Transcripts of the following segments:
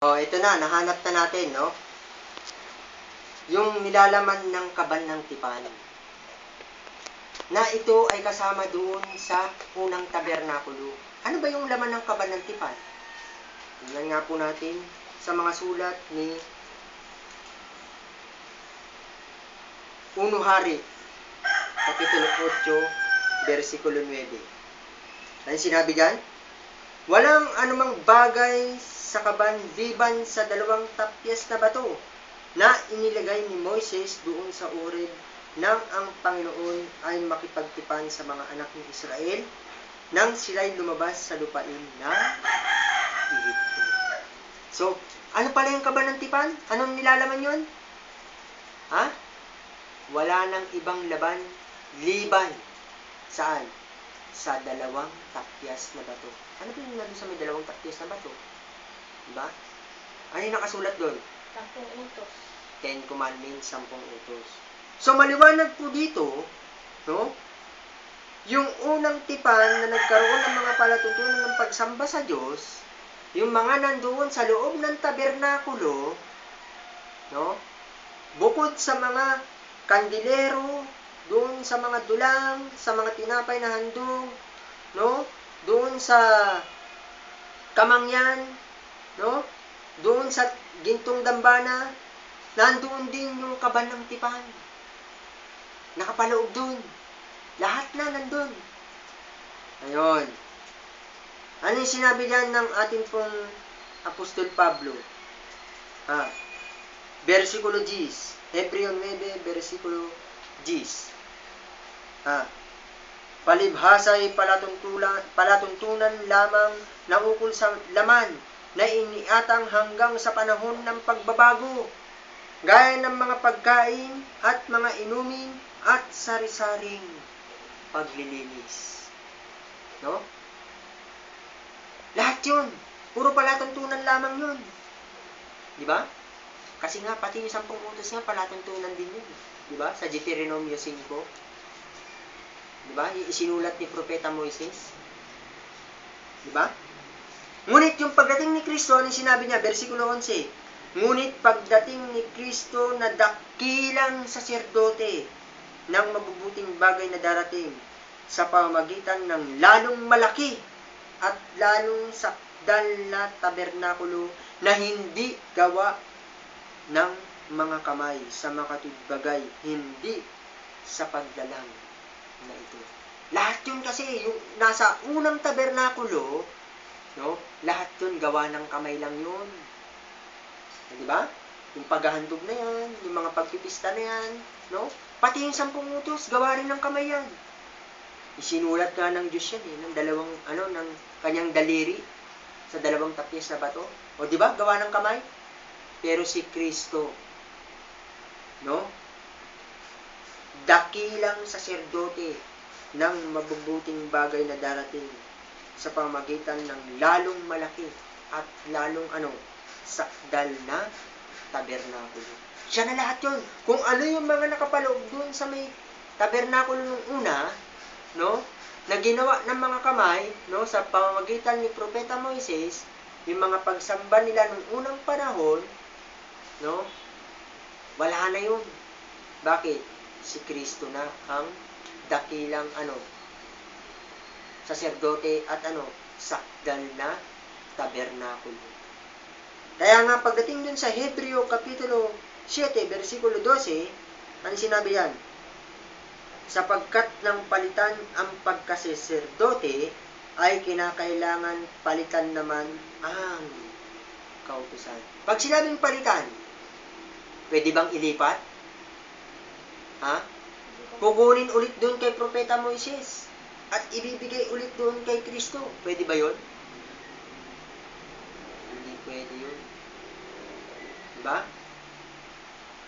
Oh, ito na, nahanap na natin, no? Yung nilalaman ng kaban ng tipan. Na ito ay kasama doon sa unang tabernakulo. Ano ba yung laman ng kaban ng tipan? Tingnan nga po natin sa mga sulat ni Uno Hari, Kapitulo 8, versikulo 9. Ano sinabi dyan? Walang anumang bagay sa kaban liban sa dalawang tapyas na bato na inilagay ni Moises doon sa urid nang ang Panginoon ay makipagtipan sa mga anak ng Israel nang sila'y lumabas sa lupain ng Egypto. So, ano pala yung kaban ng tipan? Anong nilalaman yon? Ha? Wala nang ibang laban liban saan? Sa dalawang tapyas na bato. Ano ba yung nandun sa may dalawang tapyas na bato? Diba? Ano yung nakasulat doon? Tampung utos. Ten Commandments, sampung utos. So, maliwanag po dito, no? Yung unang tipan na nagkaroon ng mga palatuntunan ng pagsamba sa Diyos, yung mga nandoon sa loob ng tabernakulo, no? Bukod sa mga kandilero, doon sa mga dulang, sa mga tinapay na handog, no? Doon sa kamangyan, no? Doon sa gintong dambana, nandoon din yung kaban ng tipan. Nakapaloob doon. Lahat na nandun. Ayun. Ano yung sinabi diyan ng ating pong Apostol Pablo? Ha? Versikulo 10. Hebreo 9, versikulo 10. Ha? Palibhasa'y palatuntunan, palatuntunan lamang na ukol sa laman na iniatang hanggang sa panahon ng pagbabago, gaya ng mga pagkain at mga inumin at sari-saring paglilinis. No? Lahat yun. Puro palatuntunan lamang yun. Di ba? Kasi nga, pati yung sampung utos nga, palatuntunan din yun. Di ba? Sa Deuteronomio 5. Di ba? Isinulat ni Propeta Moises. Di ba? Ngunit yung pagdating ni Kristo, ano sinabi niya? Versikulo 11. Ngunit pagdating ni Kristo na dakilang saserdote ng mabubuting bagay na darating sa pamagitan ng lalong malaki at lalong sakdal na tabernakulo na hindi gawa ng mga kamay sa makatubagay, hindi sa pagdalang na ito. Lahat yun kasi, yung nasa unang tabernakulo, no, lahat yun gawa ng kamay lang yun. Di ba? Yung paghahandog na yan, yung mga pagpipista na yan, no? Pati yung sampung utos, gawa rin ng kamay yan. Isinulat nga ng Diyos yan eh, ng dalawang, ano, ng kanyang daliri sa dalawang tapyas na bato. O di ba, gawa ng kamay? Pero si Kristo, no? Dakilang saserdote ng mabubuting bagay na darating sa pamagitan ng lalong malaki at lalong ano, sakdal na tabernakulo. Siya na lahat yun. Kung ano yung mga nakapaloob dun sa may tabernakulo nung una, no, na ginawa ng mga kamay, no, sa pamamagitan ni Propeta Moises, yung mga pagsamba nila nung unang panahon, no, wala na yun. Bakit? Si Kristo na ang dakilang ano, saserdote at ano, sakdal na tabernakulo. Kaya nga pagdating dun sa Hebreo Kapitulo 7, versikulo 12, ano sinabi yan? Sapagkat ng palitan ang pagkaseserdote, ay kinakailangan palitan naman ang kautusan. Pag sinabing palitan, pwede bang ilipat? Ha? Kukunin ulit doon kay Propeta Moises at ibibigay ulit doon kay Kristo. Pwede ba yon? Hindi pwede yun. Diba?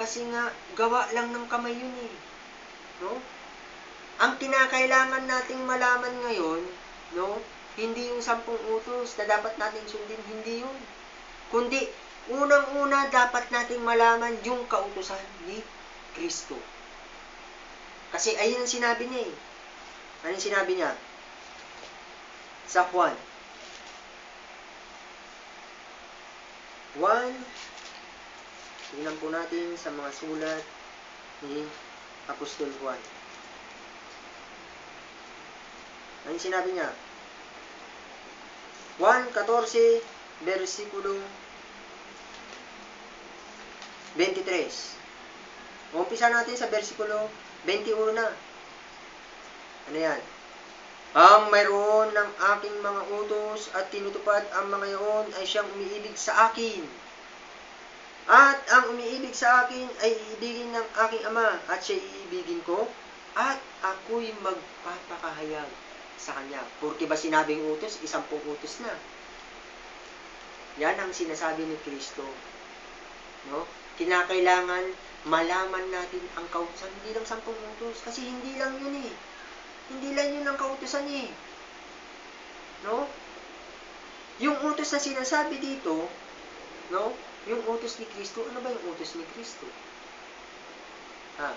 Kasi nga, gawa lang ng kamay yun eh. No? Ang kinakailangan nating malaman ngayon, no? Hindi yung sampung utos na dapat natin sundin, hindi yun. Kundi, unang-una dapat nating malaman yung kautusan ni Kristo. Kasi ayun ang sinabi niya eh. Ano sinabi niya? Sa Juan 1, tingnan po natin sa mga sulat ni Apostol Juan. Ano sinabi niya? 1.14, versikulo 23. Umpisa natin sa versikulo 21. Ano yan? Ang mayroon ng aking mga utos at tinutupad ang mga iyon ay siyang umiibig sa akin. At ang umiibig sa akin ay iibigin ng aking ama at siya iibigin ko at ako'y magpapakahayag sa kanya. Porque ba sinabing utos, isampung utos na. Yan ang sinasabi ni Kristo. No? Kinakailangan malaman natin ang kautusan, hindi lang sampung utos. Kasi hindi lang yun eh. Hindi lang yun ang kautusan eh. No? Yung utos na sinasabi dito, no? Yung utos ni Kristo, ano ba yung utos ni Kristo? Ha?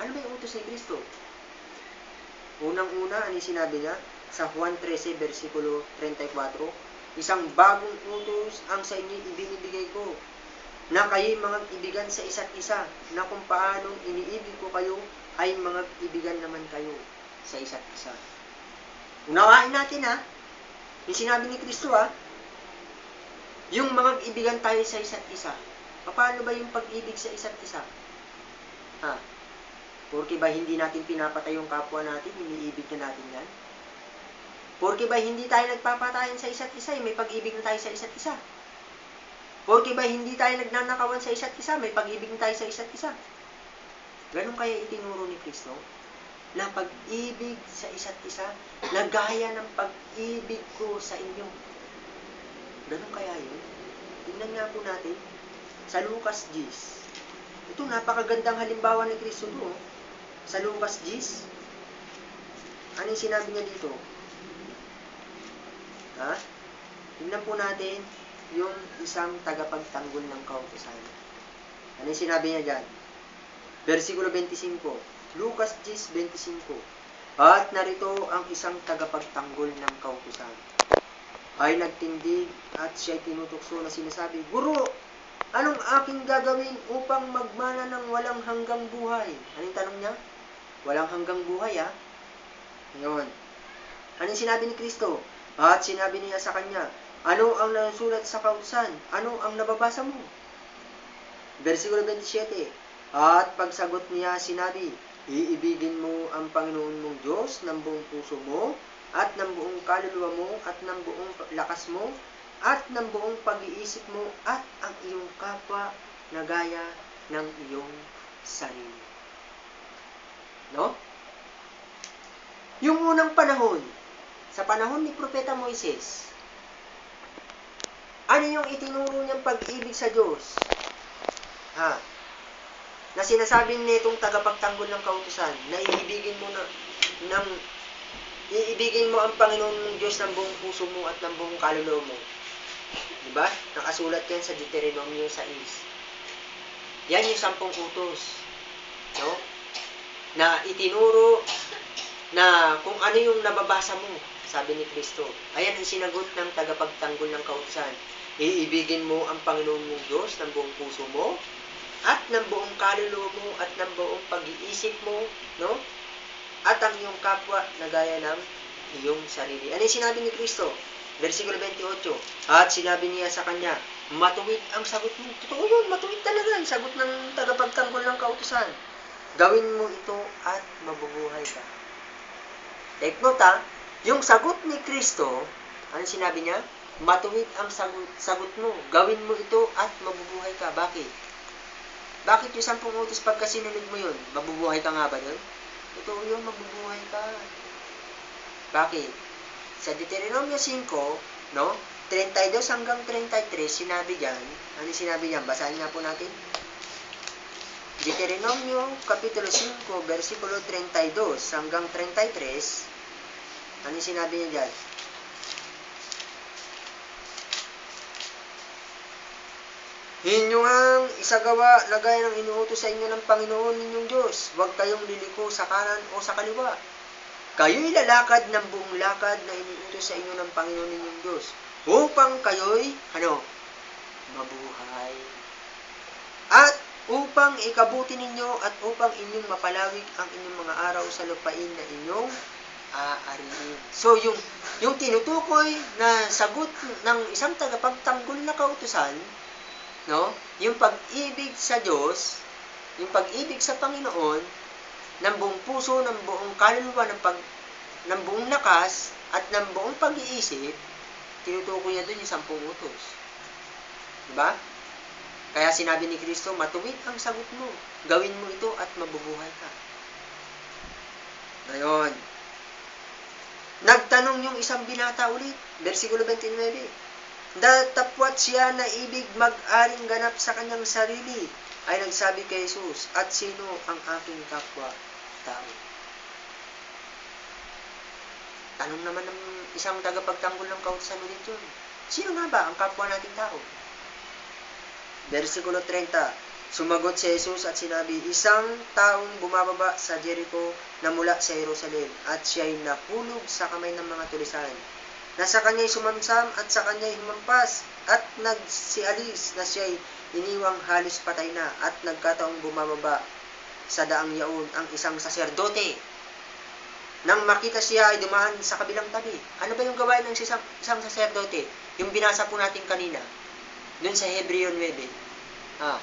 Ano ba yung utos ni Kristo? Unang-una, ano yung sinabi niya? Sa Juan 13, versikulo 34, Isang bagong utos ang sa inyo ibinibigay ko, na kayo'y mga ibigan sa isa't isa, na kung paanong iniibig ko kayo, ay mga ibigan naman kayo sa isa't isa. Unawain natin ha, yung sinabi ni Kristo ha, yung mga ibigan tayo sa isa't isa. Paano ba yung pag-ibig sa isa't isa? Ha? Porque ba hindi natin pinapatay yung kapwa natin, iniibig na natin yan? Porque ba hindi tayo nagpapatayan sa isa't isa, eh, may pag-ibig na tayo sa isa't isa? Porque ba hindi tayo nagnanakawan sa isa't isa, may pag-ibig na tayo sa isa't isa? Ganon kaya itinuro ni Kristo? Na pag-ibig sa isa't isa, na gaya ng pag-ibig ko sa inyo. Ganon kaya yun? Tingnan nga po natin sa Lucas 10. Ito, napakagandang halimbawa ni Kristo to. oh. Sa Lucas 10, ano yung sinabi niya dito? Ha? Tingnan po natin yung isang tagapagtanggol ng kautusan. Ano yung sinabi niya dyan? Versikulo 25. Lucas 10.25 At narito ang isang tagapagtanggol ng kautusan. Ay nagtindig at siya'y tinutukso na sinasabi, Guro, anong aking gagawin upang magmana ng walang hanggang buhay? Anong tanong niya? Walang hanggang buhay, ha? Ngayon. Anong sinabi ni Kristo? At sinabi niya sa kanya, ano ang nasulat sa kautusan? Ano ang nababasa mo? Versikulo 27. At pagsagot niya sinabi, Iibigin mo ang Panginoon mong Diyos ng buong puso mo, at ng buong kaluluwa mo, at ng buong lakas mo, at ng buong pag-iisip mo, at ang iyong kapwa na gaya ng iyong sarili. No? Yung unang panahon, sa panahon ni Propeta Moises, ano yung itinuro niyang pag-ibig sa Diyos? Ha? Na sinasabi nitong tagapagtanggol ng kautusan, na iibigin mo na, ng, iibigin mo ang Panginoon Diyos ng buong puso mo at ng buong kaluluwa mo. Diba? Nakasulat yan sa Deuteronomio 6. Yan yung sampung utos. No? Na itinuro na kung ano yung nababasa mo, sabi ni Kristo. Ayan ang sinagot ng tagapagtanggol ng kautusan. Iibigin mo ang Panginoon mong Diyos ng buong puso mo, at ng buong kaluluwa mo, at ng buong pag-iisip mo, no? At ang iyong kapwa na gaya ng iyong sarili. Ano yung sinabi ni Kristo? Versikulo 28. At sinabi niya sa kanya, matuwid ang sagot mo. Totoo yun, matuwid talaga ang sagot ng tagapagtanggol ng kautusan. Gawin mo ito at mabubuhay ka. Take note ha, yung sagot ni Kristo, ano sinabi niya? Matuwid ang sagot, sagot mo. Gawin mo ito at mabubuhay ka. Bakit? Bakit yung sampung utos pagka sinunod mo yun? Mabubuhay ka nga ba yun? Totoo yun, mabubuhay ka. Bakit? Sa Deuteronomio 5, no? 32 hanggang 33, sinabi diyan, ano sinabi niyan? Basahin nga po natin. Deuteronomio, Kapitulo 5, versikulo 32 hanggang 33, ano sinabi niya diyan? Inyo ang isagawa na gaya ng inuutos sa inyo ng Panginoon ninyong Diyos. Huwag kayong liliko sa kanan o sa kaliwa. Kayo'y lalakad ng buong lakad na iniutos sa inyo ng Panginoon ninyong Diyos. upang kayo'y, ano, mabuhay. At upang ikabuti ninyo at upang inyong mapalawig ang inyong mga araw sa lupain na inyong aariin. So, yung, yung tinutukoy na sagot ng isang tagapagtanggol na kautusan, no? Yung pag-ibig sa Diyos, yung pag-ibig sa Panginoon, ng buong puso, ng buong kaluluwa, ng, pag, ng buong lakas, at ng buong pag-iisip, tinutukoy niya doon yung sampung utos. Diba? Kaya sinabi ni Kristo, matuwid ang sagot mo. Gawin mo ito at mabubuhay ka. Ngayon, nagtanong yung isang binata ulit, versikulo 29, Datapwat siya na ibig mag-aring ganap sa kanyang sarili, ay nagsabi kay Jesus, at sino ang aking kapwa tao? Tanong naman ng isang tagapagtanggol ng kautusan ulit yun. Sino nga ba ang kapwa nating tao? Versikulo 30. Sumagot si Jesus at sinabi, Isang taong bumababa sa Jericho na mula sa Jerusalem at siya'y nahulog sa kamay ng mga tulisan. Nasa kanya'y sumamsam at sa kanya'y humampas at nagsialis na siya'y iniwang halos patay na at nagkataong bumababa sa daang yaon ang isang saserdote. Nang makita siya ay dumaan sa kabilang tabi. Ano ba yung gawain ng isang, isang saserdote? Yung binasa po natin kanina. Doon sa Hebreo 9. Ah,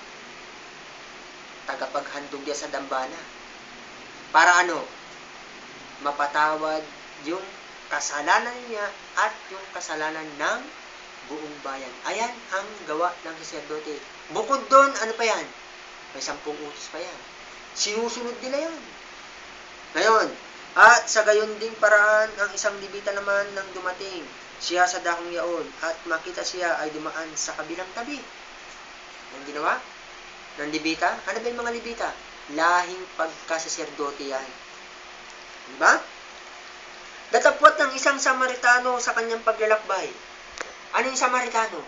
tagapaghandog niya sa dambana. Para ano? Mapatawad yung kasalanan niya at yung kasalanan ng buong bayan. Ayan ang gawa ng saserdote. Bukod doon, ano pa yan? May sampung utos pa yan. Sinusunod nila yan. Ngayon, at sa gayon ding paraan, ang isang libita naman nang dumating siya sa dakong yaon at makita siya ay dumaan sa kabilang tabi. Ang ginawa? Ng libita? Ano ba yung mga libita? Lahing pagkasaserdote yan. Diba? Datapwat ng isang Samaritano sa kanyang paglalakbay. Ano yung Samaritano?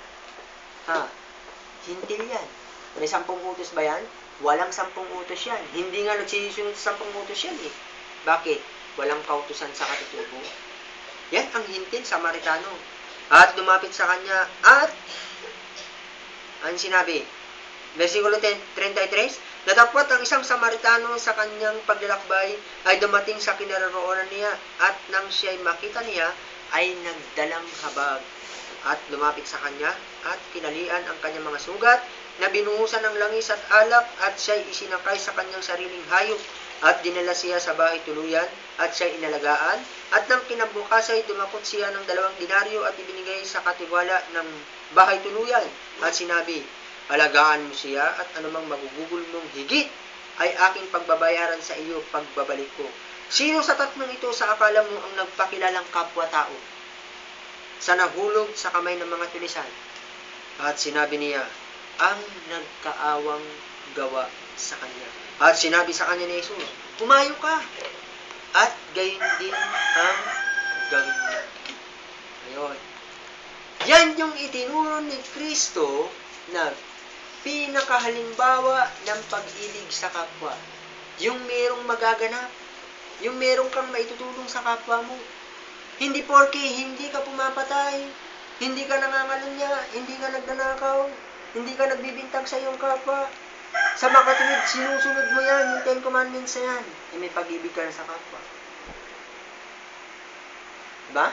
Ha? Hintil yan. May sampung utos ba yan? Walang sampung utos yan. Hindi nga nagsisunod sa sampung utos yan eh. Bakit? Walang kautusan sa katutubo. Yan ang hintil Samaritano. At lumapit sa kanya at ang sinabi, versikulo 10, 33, Natapwat ang isang Samaritano sa kanyang paglalakbay ay dumating sa kinaroroonan niya at nang siya'y makita niya ay nagdalang habag at lumapit sa kanya at kinalian ang kanyang mga sugat na binuhusan ng langis at alak at siya'y isinakay sa kanyang sariling hayop at dinala siya sa bahay tuluyan at siya'y inalagaan at nang kinabukas ay dumakot siya ng dalawang dinaryo at ibinigay sa katiwala ng bahay tuluyan at sinabi, alagaan mo siya at anumang magugugol mong higit ay aking pagbabayaran sa iyo pagbabalik ko. Sino sa tatlong ito sa akala mo ang nagpakilalang kapwa-tao? Sa nahulog sa kamay ng mga tulisan. At sinabi niya, ang nagkaawang gawa sa kanya. At sinabi sa kanya ni Jesus, Pumayo ka, at gayon din ang gawin mo. Ngayon, yan yung itinuro ni Kristo na pinakahalimbawa ng pag-ibig sa kapwa. Yung merong magaganap, yung merong kang maitutulong sa kapwa mo. Hindi porke hindi ka pumapatay, hindi ka nangangalunya, hindi ka nagnanakaw, hindi ka nagbibintag sa iyong kapwa. Sa makatuwid, sinusunod mo yan, yung Ten Commandments na yan. Eh, may pag-ibig ka na sa kapwa. Diba?